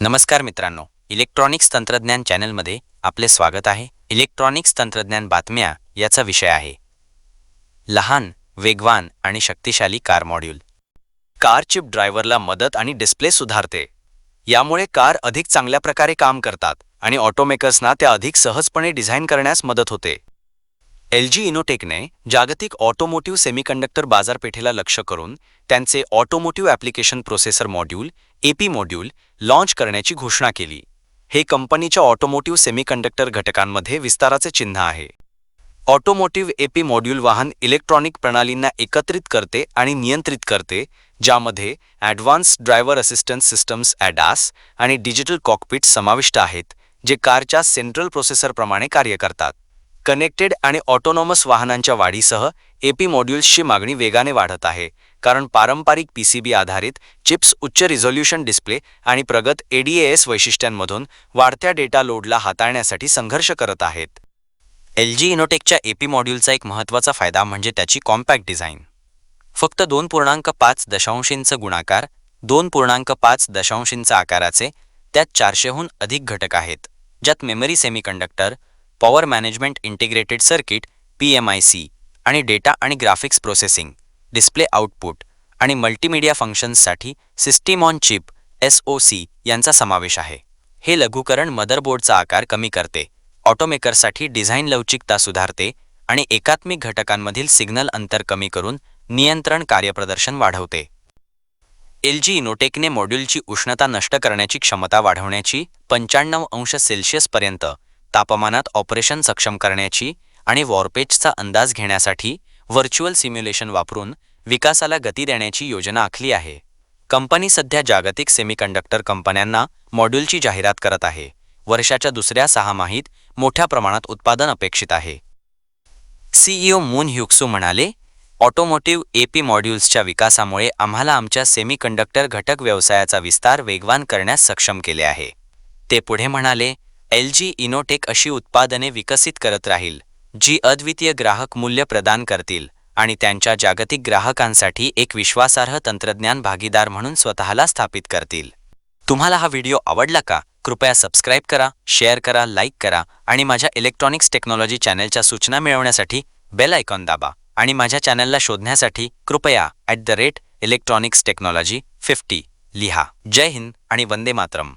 नमस्कार मित्रांनो इलेक्ट्रॉनिक्स तंत्रज्ञान चॅनलमध्ये आपले स्वागत आहे. इलेक्ट्रॉनिक्स तंत्रज्ञान बातम्या याचा विषय आहे. लहान वेगवान आणि शक्तिशाली कार मॉड्यूल. कार चिप ड्रायव्हरला मदत आणि डिस्प्ले सुधारते. यामुळे कार अधिक चांगल्या प्रकारे काम करतात आणि ऑटोमेकर्सना त्या अधिक सहजपणे डिझाईन करण्यास मदत होते. एल जी इनोटेकने जागतिक ऑटोमोटिव्ह सेमीकंडक्टर बाजारपेठेला लक्ष करून त्यांचे automotive application processor module AP module launch करण्याची घोषणा केली. हे कंपनीच्या ऑटोमोटिव्ह सेमीकंडक्टर घटकांमध्ये विस्ताराचे चिन्ह आहे. ऑटोमोटिव्ह एपी मॉड्यूल वाहन इलेक्ट्रॉनिक प्रणालींना एकत्रित करते आणि नियंत्रित करते ज्यामध्ये advance driver assistance systems ADAS आणि डिजिटल कॉकपिट समाविष्ट आहेत जे कारच्या सेंट्रल प्रोसेसरप्रमाणे कार्य करतात. कनेक्टेड आणि ऑटोनॉमस वाहनांच्या वाढीसह एपी मॉड्यूल्सची मागणी वेगाने वाढत आहे कारण पारंपरिक पीसीबी आधारित चिप्स उच्च रिझोल्यूशन डिस्प्ले आणि प्रगत एडीएएस वैशिष्ट्यांमधून वाढत्या डेटा लोडला हाताळण्यासाठी संघर्ष करत आहेत. एल जी इनोटेकच्या एपी मॉड्यूलचा एक महत्त्वाचा फायदा म्हणजे त्याची कॉम्पॅक्ट डिझाईन. फक्त दोन पूर्णांक पाच दशांशींचं गुणाकार दोन पूर्णांक पाच दशांशींचा आकाराचे त्यात चारशेहून अधिक घटक आहेत ज्यात memory semiconductor power management integrated circuit P M I C आणि डेटा आणि ग्राफिक्स प्रोसेसिंग. डिस्प्ले आउटपुट आणि multimedia फंक्शन्ससाठी system on chip S O C यांचा समावेश आहे. हे लघुकरण मदरबोर्डचा आकार कमी करते ऑटोमेकरसाठी डिझाईन लवचिकता सुधारते आणि एकात्मिक घटकांमधील सिग्नल अंतर कमी करून नियंत्रण कार्यप्रदर्शन वाढवते. एल जी इनोटेकने मॉड्यूलची उष्णता नष्ट करण्याची क्षमता वाढवण्याची पंच्याण्णव अंश सेल्शियसपर्यंत तापमानात ऑपरेशन सक्षम करण्याची आणि वॉरपेजचा अंदाज घेण्यासाठी व्हर्च्युअल सिम्युलेशन वापरून विकासाला गती देण्याची योजना आखली आहे. कंपनी सध्या जागतिक सेमीकंडक्टर कंपन्यांना मॉड्यूलची जाहिरात करत आहे. वर्षाच्या दुसऱ्या सहामाहीत मोठ्या प्रमाणात उत्पादन अपेक्षित आहे. सीईओ मून ह्युक्सू म्हणाले ऑटोमोटिव्ह एपी मॉड्यूल्सच्या विकासामुळे आम्हाला आमच्या सेमीकंडक्टर घटक व्यवसायाचा विस्तार वेगवान करण्यास सक्षम केले आहे. ते पुढे म्हणाले एल जी इनोटेक अशी उत्पादने विकसित करत राहील. जी अद्वितीय ग्राहक मूल्य प्रदान करतील आणि त्यांच्या जागतिक ग्राहकांसाठी एक विश्वासार्ह तंत्रज्ञान भागीदार म्हणून स्वतःला स्थापित करतील. तुम्हाला हा व्हिडिओ आवडला का? कृपया सबस्क्राईब करा शेअर करा लाईक करा आणि माझ्या इलेक्ट्रॉनिक्स टेक्नॉलॉजी चॅनेलच्या सूचना मिळवण्यासाठी बेल आयकॉन दाबा आणि माझ्या चॅनलला शोधण्यासाठी कृपया at the rate electronics technology fifty लिहा. जय हिंद आणि वंदे मातरम.